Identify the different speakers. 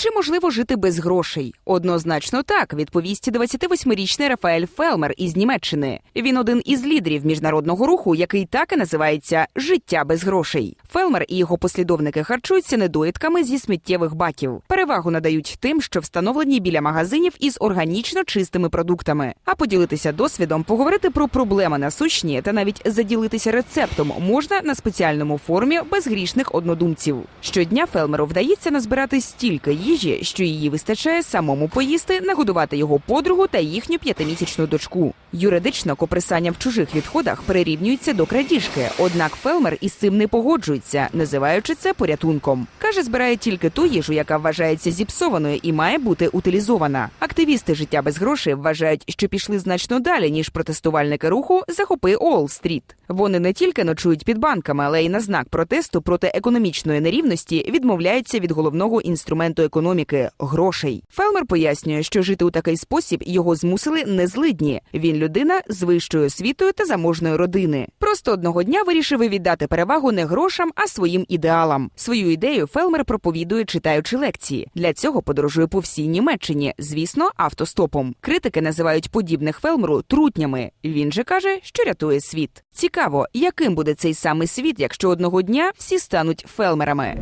Speaker 1: Чи можливо жити без грошей? Однозначно так, відповість 28-річний Рафаель Фелмер із Німеччини. Він один із лідерів міжнародного руху, який так і називається Життя без грошей. Фелмер і його послідовники харчуються недоїдками зі сміттєвих баків. Перевагу надають тим, що встановлені біля магазинів із органічно чистими продуктами. А поділитися досвідом, поговорити про проблеми насущні та навіть заділитися рецептом можна на спеціальному форумі безгрішних однодумців. Щодня Фелмеру вдається назбирати стільки їжі, що її вистачає самому поїсти, нагодувати його подругу та їхню п'ятимісячну дочку. Юридично коприсання в чужих відходах прирівнюється до крадіжки. Однак Фелмер із цим не погоджується, називаючи це порятунком. каже, збирає тільки ту їжу, яка вважається зіпсованою і має бути утилізована. Активісти життя без грошей вважають, що пішли значно далі ніж протестувальники руху Захопи Уолл-стріт». Вони не тільки ночують під банками, але й на знак протесту проти економічної нерівності відмовляються від головного інструменту економіки грошей. Фелмер пояснює, що жити у такий спосіб його змусили не злидні. Він людина з вищою освітою та заможної родини. Просто одного дня вирішив віддати перевагу не грошам, а своїм ідеалам. Свою ідею Фелмер проповідує, читаючи лекції. Для цього подорожує по всій Німеччині, звісно, автостопом. Критики називають подібних Фелмеру трутнями. Він же каже, що рятує світ. Цікаво, яким буде цей самий світ, якщо одного дня всі стануть фелмерами.